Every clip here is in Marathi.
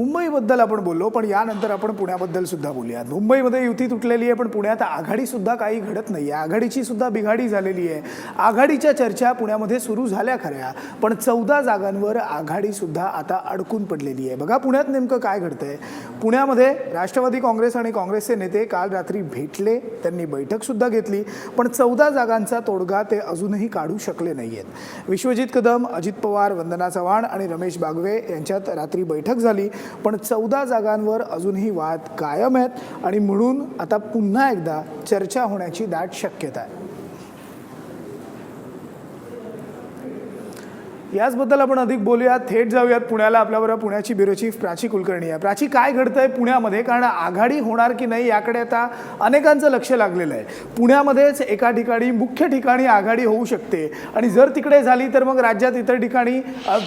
मुंबईबद्दल आपण बोललो पण यानंतर आपण पुण्याबद्दल सुद्धा बोलूयात मुंबईमध्ये युती तुटलेली आहे पण पुण्यात आघाडी सुद्धा काही घडत नाही आहे आघाडीची सुद्धा बिघाडी झालेली आहे. आघाडीच्या चर्चा पुण्यामध्ये सुरू झाल्या खऱ्या पण चौदा जागांवर आघाडी सुद्धा आता अडकून पडलेली आहे. बघा पुण्यात नेमकं काय घडतंय. पुण्यामध्ये राष्ट्रवादी काँग्रेस आणि काँग्रेसचे नेते काल रात्री भेटले त्यांनी बैठक सुद्धा घेतली पण चौदा जागांचा तोडगा ते अजूनही काढू शकले नाही आहेत विश्वजित कदम अजित पवार वंदना चव्हाण आणि रमेश बागवे यांच्यात रात्री बैठक झाली. पण चौदा जागांवर अजूनही वाद कायम आहेत आणि म्हणून आता पुन्हा एकदा चर्चा होण्याची दाट शक्यता आहे. याचबद्दल आपण अधिक बोलूयात. थेट जाऊयात पुण्याला आपल्याबरोबर. पुण्याची ब्युरो चीफ प्राची कुलकर्णी आहे. प्राची काय घडतं आहे पुण्यामध्ये? कारण आघाडी होणार की नाही याकडे आता अनेकांचं लक्ष लागलेलं आहे. पुण्यामध्येच एका ठिकाणी मुख्य ठिकाणी आघाडी होऊ शकते. आणि जर तिकडे झाली तर मग राज्यात इतर ठिकाणी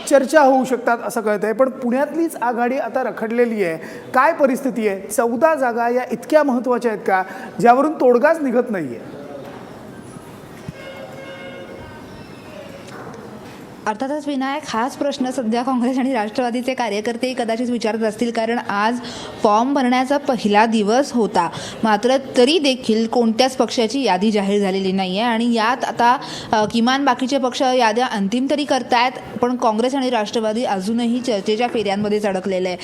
चर्चा होऊ शकतात असं कळत आहे पण पुण्यातलीच आघाडी आता रखडलेली आहे. काय परिस्थिती आहे? चौदा जागा या इतक्या महत्त्वाच्या आहेत का? ज्यावरून तोडगाच निघत नाही आहे अर्थातच विनायक हाच प्रश्न सध्या काँग्रेस आणि राष्ट्रवादीचे कार्यकर्ते कदाचित विचारत असतील कारण आज फॉर्म भरण्याचा पहिला दिवस होता. मात्र तरी देखील कोणत्याच पक्षाची यादी जाहीर झालेली नाही आहे आणि यात आता किमान बाकीचे पक्ष याद्या अंतिम तरी करतायत पण काँग्रेस आणि राष्ट्रवादी अजूनही चर्चेच्या फेऱ्यांमध्येच अडकलेलं आहे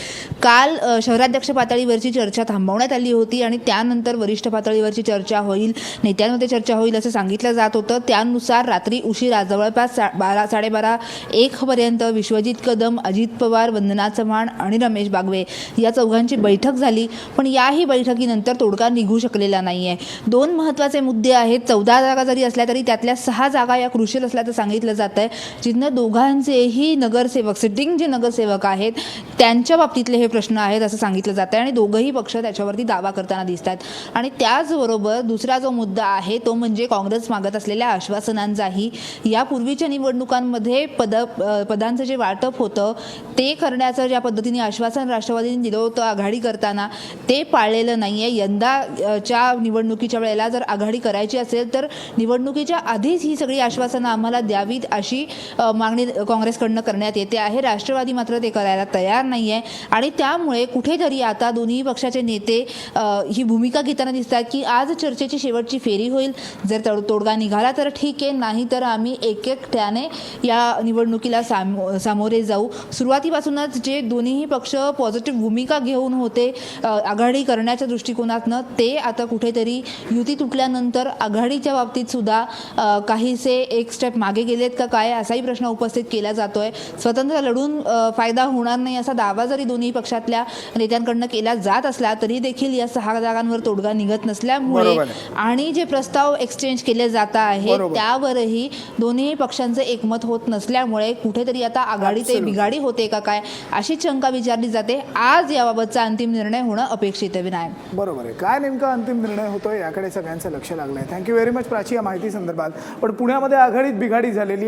काल शहराध्यक्ष पातळीवरची चर्चा थांबवण्यात आली होती आणि त्यानंतर वरिष्ठ पातळीवरची चर्चा होईल नेत्यांमध्ये चर्चा होईल असं सांगितलं जात होतं. त्यानुसार रात्री उशिरा जवळपास सा बारा साडेबारा एकपर्यंत विश्वजित कदम अजित पवार वंदना चव्हाण आणि रमेश बागवे या चौघांची बैठक झाली. पण याही बैठकीनंतर तोडगा निघू शकलेला नाही आहे दोन महत्त्वाचे मुद्दे आहेत. चौदा जागा जरी असल्या तरी त्यातल्या सहा जागा या क्रुशियल असल्याचं सांगितलं जात आहे जिथनं दोघांचेही नगरसेवक सिटिंग जे नगरसेवक आहेत त्यांच्या बाबतीतले हे प्रश्न आहेत असं सांगितलं जातं आणि दोघंही पक्ष त्याच्यावरती दावा करताना दिसत आहेत आणि त्याचबरोबर दुसरा जो मुद्दा आहे तो म्हणजे काँग्रेस मागत असलेल्या आश्वासनांचाही. यापूर्वीच्या निवडणुकांमध्ये हे पद पदांचं जे वाटप होतं ते करण्याचं ज्या पद्धतीने आश्वासन राष्ट्रवादीने दिलं होतं आघाडी करताना ते पाळलेलं नाही आहे यंदाच्या निवडणुकीच्या वेळेला जर आघाडी करायची असेल तर निवडणुकीच्या आधीच ही सगळी आश्वासनं आम्हाला द्यावीत अशी मागणी काँग्रेसकडनं करण्यात येते आहे. राष्ट्रवादी मात्र ते करायला तयार नाही आहे आणि त्यामुळे कुठेतरी आता दोन्ही पक्षाचे नेते ही भूमिका घेताना दिसतात की आज चर्चेची शेवटची फेरी होईल. जर तोडगा निघाला तर ठीक आहे नाही तर आम्ही एक एकट्याने या निवडणुकीला सामो सामोरे जाऊ. सुरुवातीपासूनच जे दोन्हीही पक्ष पॉझिटिव्ह भूमिका घेऊन होते आघाडी करण्याच्या दृष्टिकोनातनं ते आता कुठेतरी युती तुटल्यानंतर आघाडीच्या बाबतीत सुद्धा काहीसे एक स्टेप मागे गेलेत का काय असाही प्रश्न उपस्थित केला जातोय. स्वतंत्र लढून फायदा होणार नाही असा दावा जरी दोन्ही पक्षातल्या नेत्यांकडनं केला जात असला तरी देखील या सहा जागांवर तोडगा निघत नसल्यामुळे आणि जे प्रस्ताव एक्सचेंज केले जात आहेत. त्यावरही दोन्ही पक्षांचं एकमत होत नसल्यामुळे कुठेतरी आता आघाडी ते Absolutely. बिघाडी होते का काय अशी शंका विचारली जाते. आज याबाबतचा अंतिम निर्णय होणं अपेक्षित आहे विनायक. बरोबर आहे. काय नेमका अंतिम निर्णय होतोय याकडे सगळ्यांचं लक्ष लागलं आहे थँक्यू व्हेरी मच प्राची या माहिती संदर्भात. पण पुण्यामध्ये आघाडीत बिघाडी झालेली